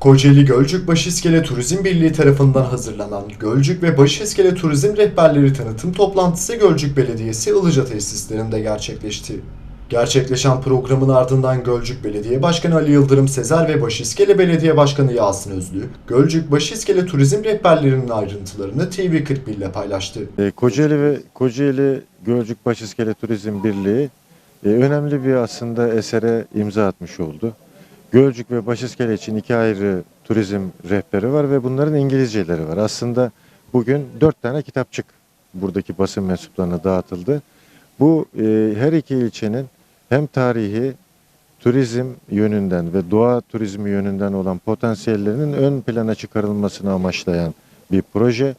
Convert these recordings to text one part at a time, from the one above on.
Kocaeli Gölcük Başiskele Turizm Birliği tarafından hazırlanan Gölcük ve Başiskele Turizm Rehberleri tanıtım toplantısı Gölcük Belediyesi Ilıca tesislerinde gerçekleşti. Gerçekleşen programın ardından Gölcük Belediye Başkanı Ali Yıldırım Sezer ve Başiskele Belediye Başkanı Yasin Özlü, Gölcük Başiskele Turizm Rehberlerinin ayrıntılarını TV41 ile paylaştı. E, Kocaeli ve Kocaeli Gölcük Başiskele Turizm Birliği e, önemli bir aslında esere imza atmış oldu. Gölcük ve Başiskele için iki ayrı turizm rehberi var ve bunların İngilizceleri var. Aslında bugün dört tane kitapçık buradaki basın mensuplarına dağıtıldı. Bu e, her iki ilçenin hem tarihi, turizm yönünden ve doğa turizmi yönünden olan potansiyellerinin ön plana çıkarılmasını amaçlayan bir proje.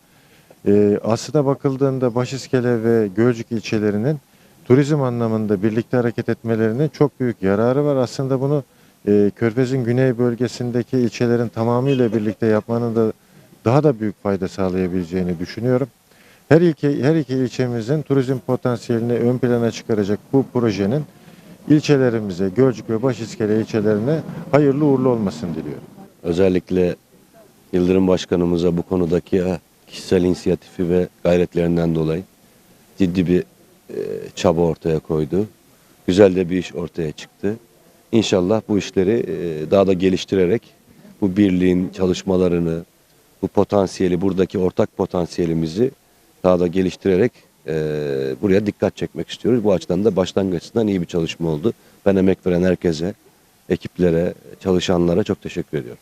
E, aslına bakıldığında Başiskele ve Gölcük ilçelerinin turizm anlamında birlikte hareket etmelerinin çok büyük yararı var. Aslında bunu e, Körfez'in güney bölgesindeki ilçelerin tamamıyla birlikte yapmanın da daha da büyük fayda sağlayabileceğini düşünüyorum. Her iki, her iki ilçemizin turizm potansiyelini ön plana çıkaracak bu projenin ilçelerimize, Gölcük ve Başiskele ilçelerine hayırlı uğurlu olmasını diliyorum. Özellikle Yıldırım Başkanımıza bu konudaki kişisel inisiyatifi ve gayretlerinden dolayı ciddi bir e, çaba ortaya koydu. Güzel de bir iş ortaya çıktı. İnşallah bu işleri e, daha da geliştirerek bu birliğin çalışmalarını, bu potansiyeli, buradaki ortak potansiyelimizi daha da geliştirerek e, buraya dikkat çekmek istiyoruz. Bu açıdan da başlangıçtan iyi bir çalışma oldu. Ben emek veren herkese, ekiplere, çalışanlara çok teşekkür ediyorum.